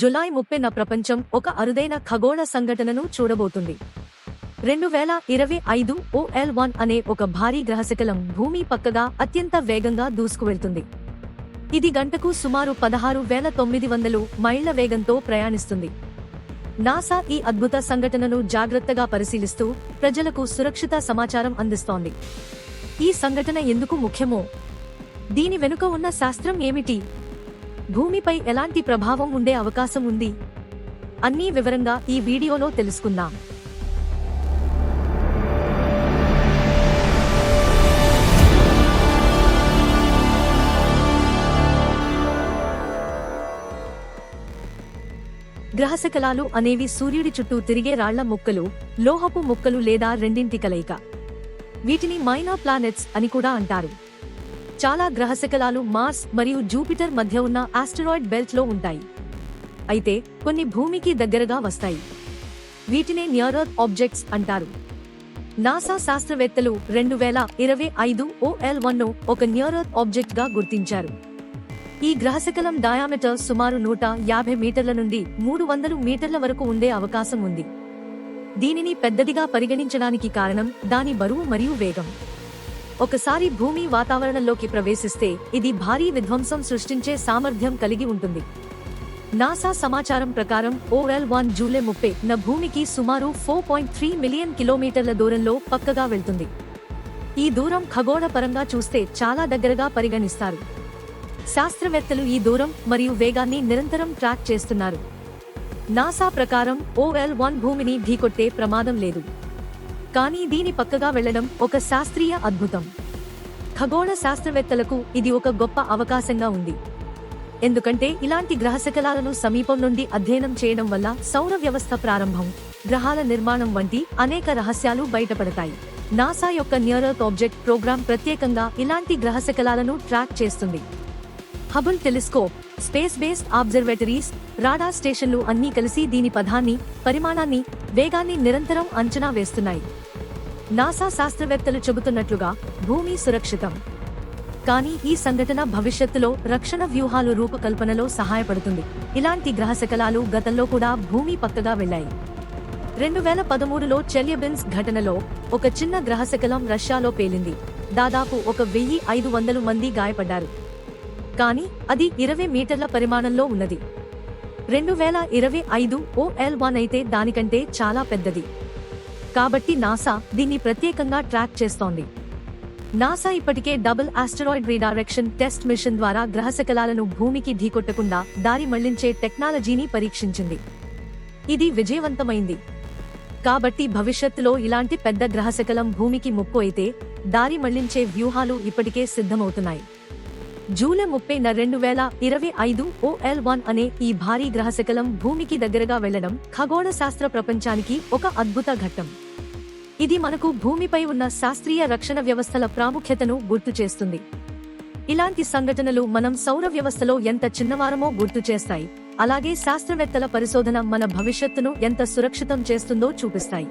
July ముప్పెన ప్రపంచం ఒక అరుదైన ఖగోళ సంఘటనను చూడబోతుంది. రెండు వేల ఇరవై ఐదు ఓఎల్ వన్ అనే ఒక భారీ గ్రహశకలం భూమి పక్కగా అత్యంత వేగంగా దూసుకువెళ్తుంది. ఇది గంటకు సుమారు పదహారు వేల తొమ్మిది వందలు మైళ్ళ వేగంతో ప్రయాణిస్తుంది. నాసా ఈ అద్భుత సంఘటనను జాగ్రత్తగా పరిశీలిస్తూ ప్రజలకు సురక్షిత సమాచారం అందిస్తోంది. ఈ సంఘటన ఎందుకు ముఖ్యమో? దీని వెనుక ఉన్న శాస్త్రం ఏమిటి? భూమిపై ఎలాంటి ప్రభావం ఉండే అవకాశం ఉంది? అన్నీ వివరంగా ఈ వీడియోలో తెలుసుకుందాం. గ్రహశకలాలు అనేవి సూర్యుడి చుట్టూ తిరిగే రాళ్ళ ముక్కలు లోహపు ముక్కలు లేదా రెండింటి కలయిక. వీటిని మైనా ప్లానెట్స్ అని కూడా అంటారు. చాలా గ్రహశకలాలు మార్స్ మరియు జూపిటర్ మధ్య ఉన్న ఆస్టరాయిడ్ బెల్ట్లో ఉంటాయి. అయితే కొన్ని భూమికి దగ్గరగా వస్తాయి. వీటినే నియర్ ఆబ్జెక్ట్స్ అంటారు. నాసా శాస్త్రవేత్తలు రెండు వేల ఇరవై ఐదు ఓఎల్ వన్ను ఒక నియర్ ఎర్త్ ఆబ్జెక్ట్గా గుర్తించారు. ఈ గ్రహశకలం డయామీటర్ సుమారు నూట యాభై మీటర్ల నుండి మూడు వందలు మీటర్ల వరకు ఉండే అవకాశం ఉంది. దీనిని పెద్దదిగా పరిగణించడానికి కారణం దాని బరువు మరియు వేగం. ఒకసారి భూమి వాతావరణంలోకి ప్రవేశిస్తే ఇది భారీ విధ్వంసం సృష్టించే సామర్థ్యం కలిగి ఉంటుంది. నాసా సమాచారం ప్రకారం ఓఎల్ వన్ జూలై ముప్పై న భూమికి సుమారు ఫోర్ పాయింట్ త్రీ మిలియన్ కిలోమీటర్ల దూరంలో పక్కగా వెళ్తుంది. ఈ దూరం ఖగోళ పరంగా చూస్తే చాలా దగ్గరగా పరిగణిస్తారు. శాస్త్రవేత్తలు ఈ దూరం మరియు వేగాన్ని నిరంతరం ట్రాక్ చేస్తున్నారు. నాసా ప్రకారం ఓఎల్ వన్ భూమిని ఢీకొట్టే ప్రమాదం లేదు. కానీ దీని పక్కగా వెళ్ళడం ఒక శాస్త్రీయ అద్భుతం. ఖగోళ శాస్త్రవేత్తలకు ఇది ఒక గొప్ప అవకాశంగా ఉంది. ఎందుకంటే ఇలాంటి గ్రహశకలాలను సమీపం నుండి అధ్యయనం చేయడం వల్ల సౌర వ్యవస్థ ప్రారంభం గ్రహాల నిర్మాణం వంటి అనేక రహస్యాలు బయటపడతాయి. నాసా యొక్క నియర్ ఎర్త్ ఆబ్జెక్ట్ ప్రోగ్రాం ప్రత్యేకంగా ఇలాంటి గ్రహశకలాలను ట్రాక్ చేస్తుంది. Hubble telescope space based observatories radar స్టేషన్లు అన్నీ కలిసి దీని పదాన్ని పరిమాణాన్ని వేగాన్ని నిరంతరం అంచనా వేస్తున్నాయి. నాసా శాస్త్రవేత్తలు చెబుతున్నట్లుగా భూమి సురక్షితం. కానీ ఈ సంఘటన భవిష్యత్తులో రక్షణ వ్యూహాలు రూపకల్పనలో సహాయపడుతుంది. ఇలాంటి గ్రహశకలాలు గతంలో కూడా భూమి పక్కగా వెళ్ళాయి రెండు వేల పదమూడులో చెల్యబిన్స్ ఘటనలో ఒక చిన్న గ్రహశకలం రష్యాలో పేలింది. దాదాపు ఒక వెయ్యి ఐదు వందలు మంది గాయపడ్డారు. కానీ అది ఇరవై మీటర్ల పరిమాణంలో ఉన్నది. రెండు వేల ఇరవై ఐదు ఓఎల్ వన్ అయితే దానికంటే చాలా పెద్దది. కాబట్టి నాసా దీన్ని ప్రత్యేకంగా ట్రాక్ చేస్తోంది. నాసా ఇప్పటికే double asteroid redirection test mission ద్వారా గ్రహశకలాలను భూమికి ఢీకొట్టకుండా దారి మళ్ళించే టెక్నాలజీని పరీక్షించింది. ఇది విజయవంతమైంది. కాబట్టి భవిష్యత్తులో ఇలాంటి పెద్ద గ్రహశకలం భూమికి ముప్పు అయితే దారి మళ్ళించే వ్యూహాలు ఇప్పటికే సిద్ధమవుతున్నాయి. జూలై ముప్పై రెండు వేల ఇరవై ఐదు ఓఎల్ వన్ అనే ఈ భారీ గ్రహశకలం భూమికి దగ్గరగా వెళ్ళడం ఖగోళ శాస్త్ర ప్రపంచానికి ఒక అద్భుత ఘట్టం. ఇది మనకు భూమిపై ఉన్న శాస్త్రీయ రక్షణ వ్యవస్థల ప్రాముఖ్యతను గుర్తు చేస్తుంది. ఇలాంటి సంఘటనలు మనం సౌర వ్యవస్థలో ఎంత చిన్నవారమో గుర్తు చేస్తాయి. అలాగే శాస్త్రవేత్తల పరిశోధన మన భవిష్యత్తును ఎంత సురక్షితం చేస్తుందో చూపిస్తాయి.